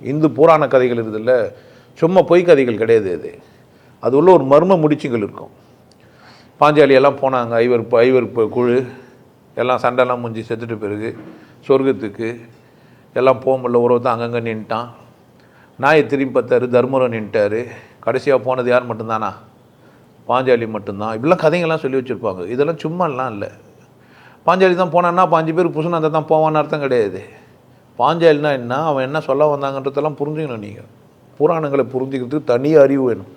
இந்து புராண கதைகள் இருக்குதுல்ல சும்மா பொய் கதைகள் கிடையாது அது அது உள்ள ஒரு மர்ம முடிச்சுகள் இருக்கும். பாஞ்சாலியெல்லாம் போனாங்க ஐவர் ஐவர் குழு எல்லாம் சண்டைலாம் முடிஞ்சு செத்துட்டு பிறகு சொர்க்கத்துக்கு எல்லாம் போக முடியல ஒருத்தன் அங்கங்கே நின்ட்டான். நாயை திரும்பி பார்த்தாரு தர்மரம் நின்ட்டார். கடைசியாக போனது யார் மட்டும்தானா? பாஞ்சாலி மட்டும்தான். இப்படிலாம் கதைங்கள்லாம் சொல்லி வச்சுருப்பாங்க. இதெல்லாம் சும்மாலாம் இல்லை. பாஞ்சாலி தான் போனான்னா பாஞ்சு பேர் புசுனாந்த தான் போவான்னு அர்த்தம் கிடையாது. பாஞ்சாலினா என்ன? அவன் என்ன சொல்ல வந்தாங்கன்றதெல்லாம் புரிஞ்சுக்கணும் நீங்கள் புராணங்களை புரிஞ்சுக்கிறதுக்கு தனி அறிவு வேணும்.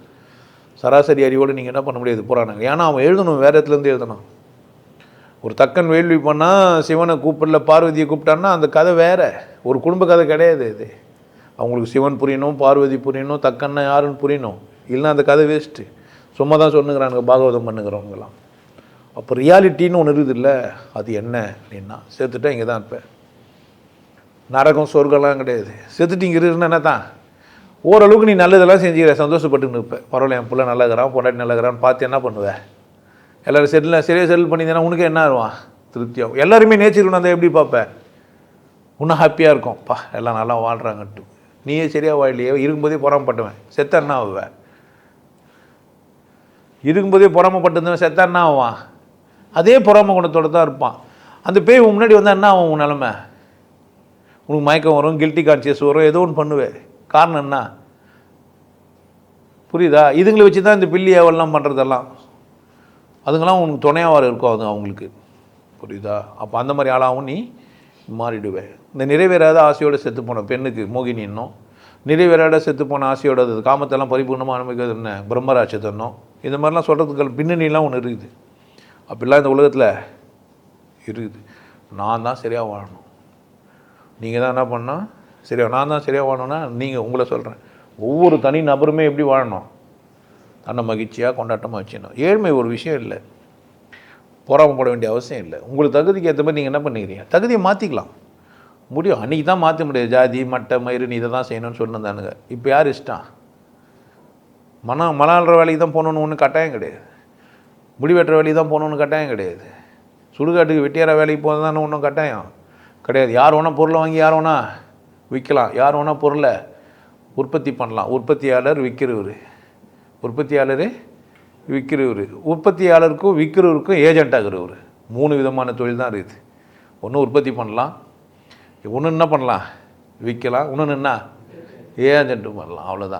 சராசரி அறிவோடு நீங்கள் என்ன பண்ண முடியாது புராணங்கள். ஏன்னா அவன் எழுதணும் வேற இடத்துலேருந்து எழுதணும். ஒரு தக்கன் வேள்வி பண்ணால் சிவனை கூப்பிடல பார்வதியை கூப்பிட்டான்னா அந்த கதை வேறு. ஒரு குடும்ப கதை கிடையாது இது. அவங்களுக்கு சிவன் புரியணும் பார்வதி புரியணும் தக்கன்னா யாருன்னு புரியணும். இல்லைன்னா அந்த கதை வேஸ்ட்டு சும்மா தான் சொன்னுங்கிறானுங்க பாகவதம் பண்ணுங்கிறவங்கலாம் அப்போ ரியாலிட்டின்னு ஒன்று இருக்குது இல்லை அது என்ன அப்படின்னா சேர்த்துட்டா இங்கே தான் இருப்பேன். நரகம் சொர்க்கம்லாம் கிடையாது. செத்துட்டிங்க இருக்குன்னா என்ன தான் ஓரளவுக்கு நீ நல்லதெல்லாம் செஞ்சுக்கிற. சந்தோஷப்பட்டு நிற்பேன் பரவாயில்ல என் பிள்ளை நல்லா இருக்கிறான் பொண்டாட்டி நல்லா இருக்கிறான்னு பார்த்து என்ன பண்ணுவ? எல்லோரும் செட்டில் சரியாக செட்டில் பண்ணியிருந்தேன்னா உனக்கு என்ன ஆகும்? திருப்தியாகும் எல்லாருமே நேச்சிருக்கணும் அதை எப்படி பார்ப்ப? இன்னும் ஹாப்பியாக இருக்கும். பா எல்லாம் நல்லா வாழ்கிறாங்கட்டு நீயே சரியாக வாழலையே இருக்கும்போதே பொறாமப்பட்டுவேன். செத்த என்ன ஆகுவேன் இருக்கும்போதே பொறாமப்பட்டிருந்தவன் செத்தா என்ன ஆவான்? அதே பொறாம குணத்தோடு தான் இருப்பான். அந்த பேய் முன்னாடி வந்தால் என்ன ஆகும் உன் நிலமை? உனக்கு மயக்கம் வரும் கில்ட்டி கான்சியஸ் வரும் ஏதோ ஒன்று பண்ணுவேன் காரணம் என்ன? புரியுதா? இதுங்களை வச்சு தான் இந்த பில்லி ஏவல்லாம் பண்ணுறதெல்லாம் அதுங்கெல்லாம் உனக்கு துணையாக இருக்கும் அது அவங்களுக்கு. புரியுதா? அப்போ அந்த மாதிரி ஆளாகவும் நீ மாறிடுவேன் இந்த நிறைவேறாத ஆசையோடு செத்து போன பெண்ணுக்கு மோகினி இன்னும். நிறைவேறாத செத்து போன ஆசையோட அது காமத்தெல்லாம் பரிபூர்ணமாக அனுபவிக்கிறது என்ன? பிரம்மராட்சத்தன்னும் இந்த மாதிரிலாம் சொல்கிறதுக்கு பின்னணிலாம் ஒன்று இருக்குது. அப்படிலாம் இந்த உலகத்தில் இருக்குது. நான் தான் சரியாக வாழணும். நீங்கள் தான் என்ன பண்ணால் சரியா நான் தான் சரியாக வாழணும்னா நீங்கள் உங்களை சொல்கிறேன் ஒவ்வொரு தனி நபருமே எப்படி வாழணும்? தன்னை மகிழ்ச்சியாக கொண்டாட்டமாக வச்சுக்கணும் ஏழ்மை ஒரு விஷயம் இல்லை. பொறாமப்பட வேண்டிய அவசியம் இல்லை. உங்களுக்கு தகுதிக்கு ஏற்ற மாதிரி நீங்கள் என்ன பண்ணிக்கிறீங்க? தகுதியை மாற்றிக்கலாம் முடியும். அன்றைக்கி தான் மாற்ற முடியாது. ஜாதி மட்டை மயிறு நீ இதை தான் செய்யணும்னு சொன்னதானுங்க இப்போ யார் இஷ்டம்? மன மலாள்ற வேலைக்கு தான் போகணுன்னு ஒன்றும் கட்டாயம் கிடையாது. முடி வெட்டுற வேலைக்கு தான் போகணுன்னு கட்டாயம் கிடையாது. சுடுகாட்டுக்கு வெட்டியார வேலைக்கு போகிறதானு ஒன்றும் கட்டாயம். கிடையாது. யார் வேணால் பொருளை வாங்கி யார் வேணால் விற்கலாம். யார் வேணால் பொருளை உற்பத்தி பண்ணலாம். உற்பத்தியாளர் விற்கிறவர். உற்பத்தியாளர் விற்கிறவர். உற்பத்தியாளருக்கும் விற்கிறவருக்கும் ஏஜெண்ட் ஆகிறவர். மூணு விதமான தொழில் தான் இருக்குது. ஒன்று உற்பத்தி பண்ணலாம். ஒன்று என்ன பண்ணலாம்? விற்கலாம். இன்னொன்று என்ன? ஏஜெண்ட்டும் பண்ணலாம். அவ்வளோதான்